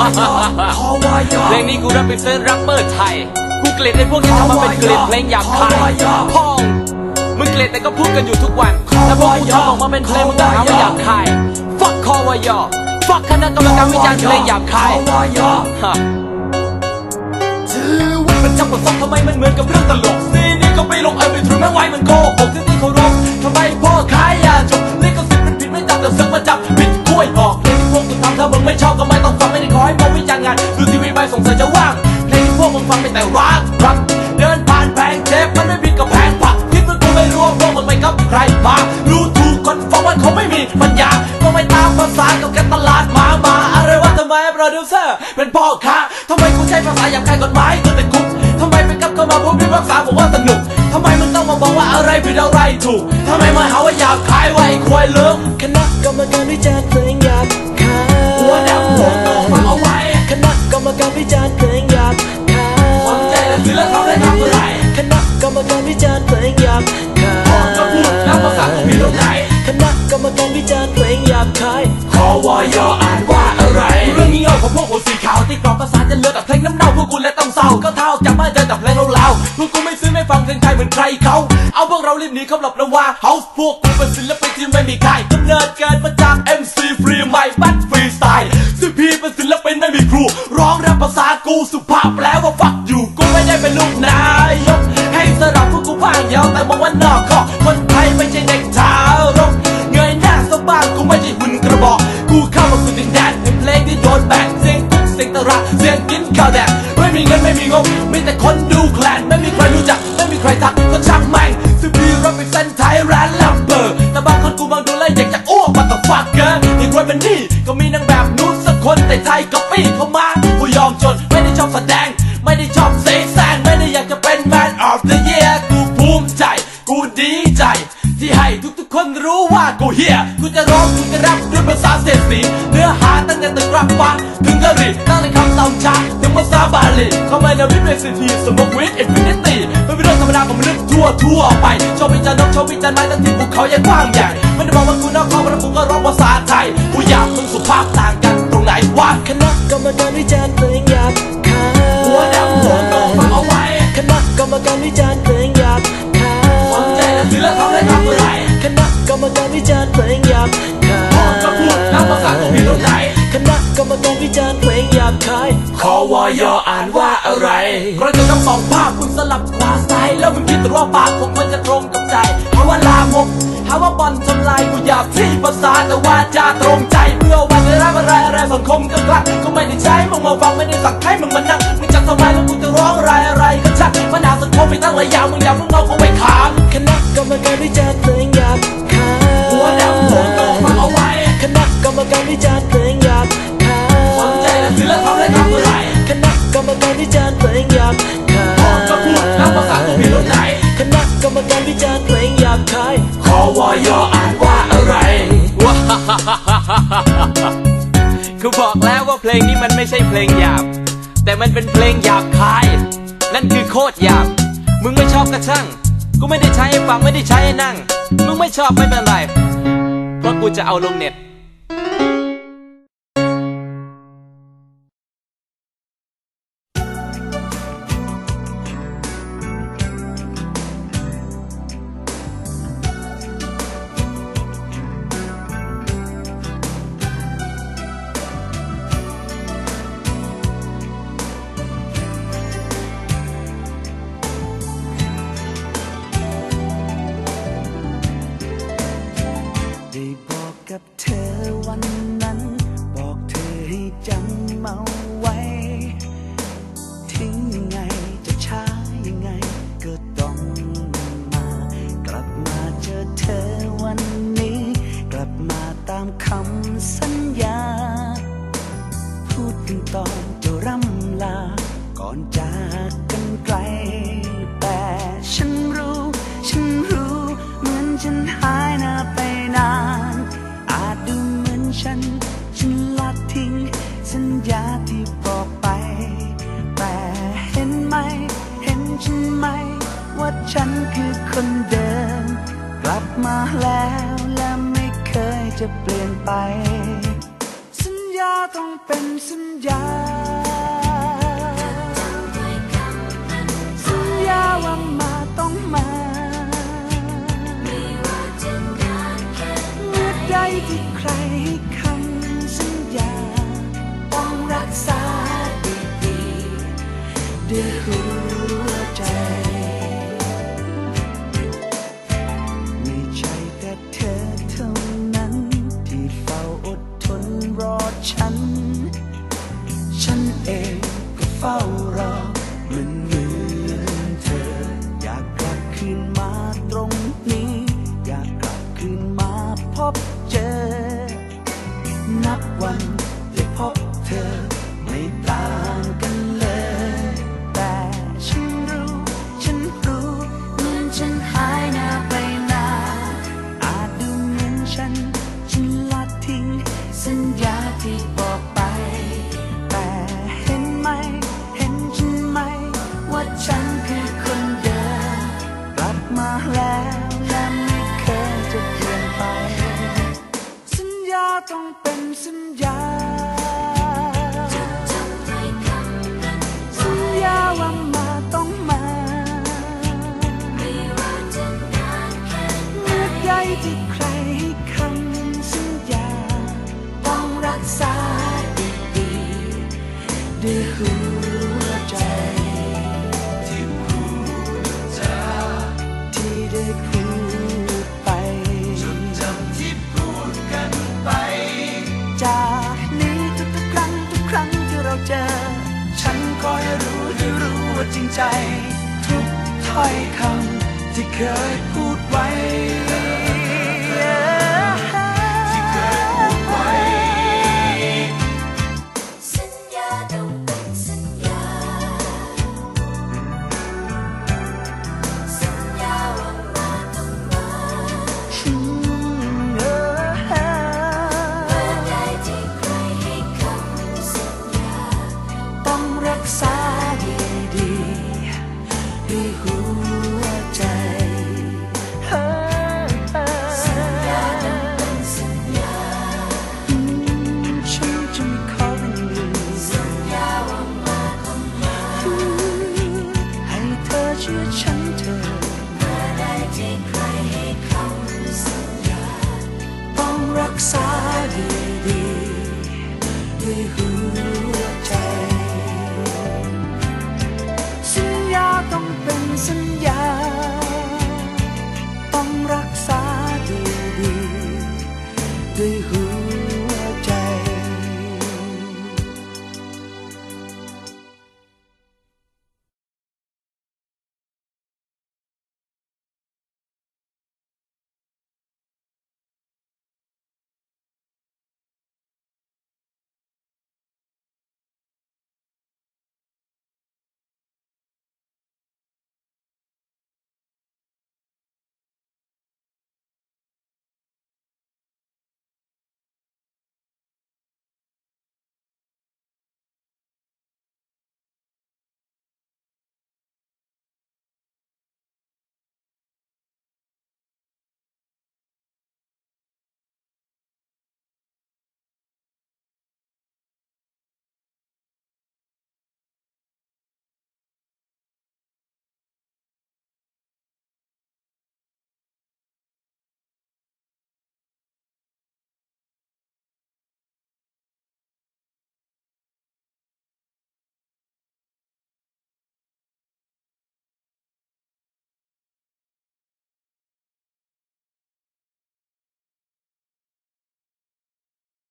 ขอวายอเพลงนี้กูรับเป็นเซอร์แรปเปอร์ไทย กูเกลียดไอ้พวกที่ทำมาเป็นเกลียดเพลงหยาบคายพ่องมึงเกลียดแต่ก็พูดกันอยู่ทุกวันแต่พวกกูทำออกมาเป็นเพลงมึงก็หาว่าหยาบคาย fuck คอวายอ fuck คณะกรรมการวิจารณ์เพลงหยาบคายขอวายอฮะชีวิตมันจับประสบทำไมมันเหมือนกับเรื่องตลกซีนี่ก็ไม่ลงเอยไปถึงแม้ไว้มันโกหกที่ที่เคารพทำไมพ่อขายยาจบลิขสิทธิ์มันผิดไม่จับแต่เสือกมาจับผิดกล้วยออกเพลงที่พวกกูทำถ้ามึงไม่ชอบก็ ไมกูใช้ภาษาหยาบคายกฎหมายก็ติดคุกทำไมไปกับเข้ามาผมพิพากษาผมว่าสนุกทำไมมึงต้องมาบอกว่าอะไรผิดอะไรถูกทำไมมาหาว่าอยากขายไว้ควายเลิกคณะกรรมการวิจารณ์เพลงหยาบคายหัวแดงหัวโตฟังเอาไว้คณะกรรมการวิจารณ์เพลงหยาบคายสนใจและถือและทำได้ทำอะไรคณะกรรมการวิจารณ์เพลงหยาบคายพอจะพูดแล้วภาษากูผิดตรงไหนคณะกรรมการวิจารณ์เพลงหยาบคายขอวอยออ่านว่าอะไรเรื่องนี้เงาของพวกหัวสีขาวที่กรอบภาษาจะเลือก รเขาเอาพวกเรารีบหนีเขาหลบระว่าเฮาพวกกูเป็นศิลปินที่ไม่มีใครกำเนิดเกิดมาจาก MC ฟรีใหม่บัตฟรีสไตล์ซึ่งพี่เป็นศิลปินไม่มีครู ร้องแรปภาษากูสุภาพแปลว่าฟักอยู่กูไม่ได้เป็นลูกนายกให้สลับพวกกูพางเดียวแต่มองว่านอกข้อคน เกินอีกคนเป็นนี่ก็มีนางแบบนู้นสักคนแต่ไทยก็ปี้เข้ามากูยอมจนไม่ได้ชอบแสดง ไม่ได้ชอบเซ็กแซงไม่ได้อยากจะเป็น man of the year กูภูมิใจ กูดีใจ ที่ให้ทุกๆคนรู้ว่ากูเฮียกูจะร้องกูจะแรปด้วยภาษาเสียดสีเนื้อหาตั้งแต่ตึกรับฟังถึงกะหรี่ตั้งแต่ คำตำช้าถึงภาซาบาลีเข้ามาในวิทย์เศรษฐีสมบวิทย์อินฟินิตี้ไม่เป็นเรื่องธรรมดาของมนุษย์ทั่วทั่วไปชอบวิจารณ์นกชอบวิจารณ์ไม้ตั้งที่ภูเขายังกว้างใหญ่ไม่ได้บอกว่ากูนอกข้อแต่กูก็ร้องภาษาไทยกูอยากมึงสุภาพต่างกันตรงไหนวะคณะกรรมการวิจารณ์เพลง กระจกทั้งสองภาพคุณสลับขวาซ้ายแล้วมึงคิดแต่ว่าปากของมันจะตรงกับใจหาว่าลามกหาว่าบอลทำลายกูอยากที่ภาษาแต่ว่าจะตรงใจเพื่อวันจะรับอะไรอะไรสังคมก็กลักก็ไม่ได้ใช้มึงมาฟังไม่ได้สั่งให้มึงมานั่งมึงจะทำไมแล้วกูจะร้องอะไรอะไรก็ช่างปัญหาสังคมมีตั้งหลายอย่างมึงอย่าเพิ่งเอาเขาไป อวอยออ่านว่าอะไรว้าฮ่าฮ่าฮ่าฮ่าฮ่ากูบอกแล้วว่าเพลงนี้มันไม่ใช่เพลงหยาบ แต่มันเป็นเพลงหยาบคาย นั่นคือโคตรหยาบ มึงไม่ชอบก็ช่าง กูไม่ได้ใช้ให้ฟังไม่ได้ใช้ให้นั่ง มึงไม่ชอบไม่เป็นไร เพราะกูจะเอาลงเน็ต ฉันคือคนเดิม กลับมาแล้วและไม่เคยจะเปลี่ยนไป สัญญาต้องเป็นสัญญา สัญญาว่ามาต้องมาเมื่อใดที่ใครให้คำสัญญา ต้องรักษาดีๆด้วยหัว ไที่ใครให้คำสัญญา ต้องรักษาดีๆด้วยหัวใจ ที่พูดจาที่ได้พูดไปจดจำที่พูดกันไป จากนี้ทุกๆครั้งทุกครั้งที่เราเจอ ฉันคอยรู้ให้รู้ว่าจริงใจ ทุกถ้อยคำที่เคยพูดไว้